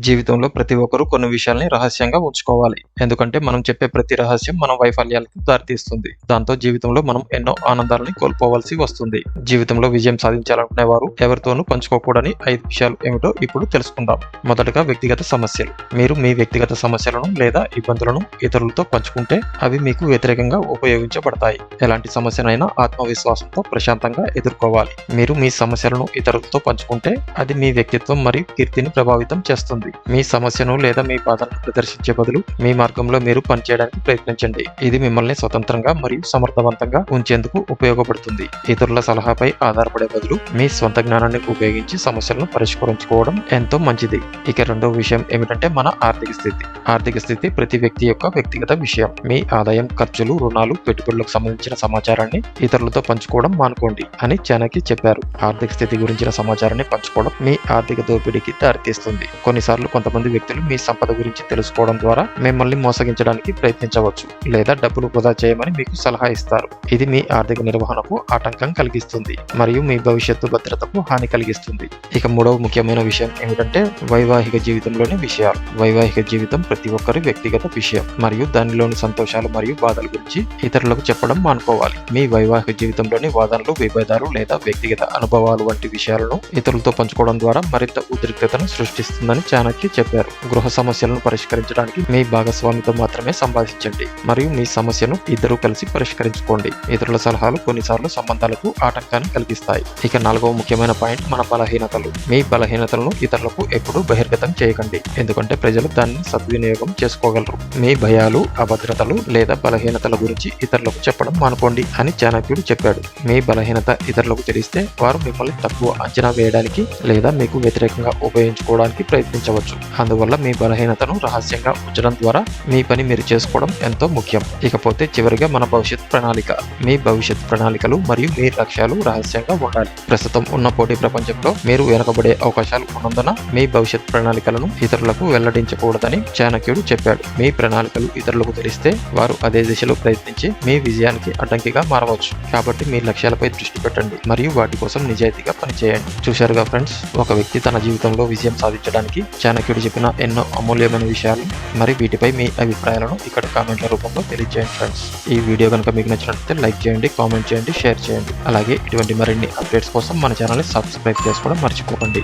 జీవితంలో ప్రతి ఒక్కరూ కొన్ని విషయాల్ని రహస్యంగా ఉంచుకోవాలి. ఎందుకంటే మనం చెప్పే ప్రతి రహస్యం మన వైఫల్యాలకు దారితీస్తుంది. దాంతో జీవితంలో మనం ఎన్నో ఆనందాలని కోల్పోవలసి వస్తుంది. జీవితంలో విజయం సాధించాలనుకునే వారు ఎవరితోనూ పంచుకోకూడని ఐదు విషయాలు ఏమిటో ఇప్పుడు తెలుసుకుందాం. మొదటగా వ్యక్తిగత సమస్యలు. మీరు మీ వ్యక్తిగత సమస్యలను లేదా ఇబ్బందులను ఇతరులతో పంచుకుంటే అవి మీకు వ్యతిరేకంగా ఉపయోగించబడతాయి. ఎలాంటి సమస్యనైనా ఆత్మవిశ్వాసంతో ప్రశాంతంగా ఎదుర్కోవాలి. మీరు మీ సమస్యలను ఇతరులతో పంచుకుంటే అది మీ వ్యక్తిత్వం మరియు కీర్తిని ప్రభావితం చేస్తుంది. మీ సమస్యను లేదా మీ బాధను ప్రదర్శించే బదులు మీ మార్గంలో మీరు పనిచేయడానికి ప్రయత్నించండి. ఇది మిమ్మల్ని స్వతంత్రంగా మరియు సమర్థవంతంగా ఉంచేందుకు ఉపయోగపడుతుంది. ఇతరుల సలహాపై ఆధారపడే బదులు మీ స్వంత జ్ఞానాన్ని ఉపయోగించి సమస్యలను పరిష్కరించుకోవడం ఎంతో మంచిది. ఇక రెండవ విషయం ఏమిటంటే మన ఆర్థిక స్థితి. ఆర్థిక స్థితి ప్రతి వ్యక్తి యొక్క వ్యక్తిగత విషయం. మీ ఆదాయం ఖర్చులు రుణాలు పెట్టుబడులకు సంబంధించిన సమాచారాన్ని ఇతరులతో పంచుకోవడం మానుకోండి అని చాణక్య చెప్పారు. ఆర్థిక స్థితి గురించిన సమాచారాన్ని పంచుకోవడం మీ ఆర్థిక దోపిడీకి దారితీస్తుంది. కొన్నిసార్లు కొంతమంది వ్యక్తులు మీ సంపద గురించి తెలుసుకోవడం ద్వారా మిమ్మల్ని మోసగించడానికి ప్రయత్నించవచ్చు లేదా డబ్బులు వృధా చేయమని మీకు సలహా ఇస్తారు. ఇది మీ ఆర్థిక నిర్వహణకు ఆటంకం కలిగిస్తుంది మరియు మీ భవిష్యత్తు భద్రతకు హాని కలిగిస్తుంది. ఇక మూడవ ముఖ్యమైన విషయం ఏమిటంటే వైవాహిక జీవితంలోని విషయాలు. వైవాహిక జీవితం ప్రతి ఒక్కరి వ్యక్తిగత విషయం మరియు దానిలోని సంతోషాలు మరియు బాధల గురించి ఇతరులకు చెప్పడం మానుకోవాలి. మీ వైవాహిక జీవితంలోని వాదనలు విభేదాలు లేదా వ్యక్తిగత అనుభవాలు వంటి విషయాలను ఇతరులతో పంచుకోవడం ద్వారా మరింత ఉద్రిక్తతను సృష్టిస్తుందని చాలా చాణక్య చెప్పారు. గృహ సమస్యలను పరిష్కరించడానికి మీ భాగస్వామితో మాత్రమే సంభాషించండి మరియు మీ సమస్యను ఇద్దరు కలిసి పరిష్కరించుకోండి. ఇతరుల సలహాలు కొన్నిసార్లు సంబంధాలకు ఆటంకాన్ని కలిగిస్తాయి. ఇక నాలుగవ ముఖ్యమైన పాయింట్ మన బలహీనతలు. మీ బలహీనతలను ఇతరులకు ఎప్పుడూ బహిర్గతం చేయకండి. ఎందుకంటే ప్రజలు దాన్ని సద్వినియోగం చేసుకోగలరు. మీ భయాలు అభద్రతలు లేదా బలహీనతల గురించి ఇతరులకు చెప్పడం మానుకోండి అని చాణక్యుడు చెప్పాడు. మీ బలహీనత ఇతరులకు తెలిస్తే వారు మిమ్మల్ని తక్కువ అంచనా వేయడానికి లేదా మీకు వ్యతిరేకంగా ఉపయోగించుకోవడానికి ప్రయత్నించవచ్చు. అందువల్ల మీ బలహీనతను రహస్యంగా ఉంచడం ద్వారా మీ పని మీరు చేసుకోవడం ఎంతో ముఖ్యం. ఇకపోతే చివరిగా మన భవిష్యత్ ప్రణాళిక. మీ భవిష్యత్ ప్రణాళికలు మరియు మీ లక్ష్యాలు రహస్యంగా ఉండాలి. ప్రస్తుతం ఉన్న పోటీ ప్రపంచంలో మీరు వెనకబడే అవకాశాలు ఉన్నందున మీ భవిష్యత్ ప్రణాళికలను ఇతరులకు వెల్లడించకూడదని చాణక్యుడు చెప్పాడు. మీ ప్రణాళికలు ఇతరులకు తెలిస్తే వారు అదే దిశలో ప్రయత్నించి మీ విజయానికి అడ్డంకిగా మారవచ్చు. కాబట్టి మీ లక్ష్యాలపై దృష్టి పెట్టండి మరియు వాటి కోసం నిజాయితీగా పనిచేయండి. చూశారుగా ఫ్రెండ్స్ ఒక వ్యక్తి తన జీవితంలో విజయం సాధించడానికి చాణక్యుడు చెప్పిన ఎన్నో అమూల్యమైన విషయాలు మరి వీటిపై మీ అభిప్రాయాలను ఇక్కడ కామెంట్ల రూపంలో తెలియజేయండి ఫ్రెండ్స్ ఈ వీడియో కనుక మీకు నచ్చినట్లయితే లైక్ చేయండి కామెంట్ చేయండి షేర్ చేయండి. అలాగే ఇటువంటి మరిన్ని అప్డేట్స్ కోసం మన ఛానల్ని సబ్స్క్రైబ్ చేసుకోవడం మర్చిపోకండి.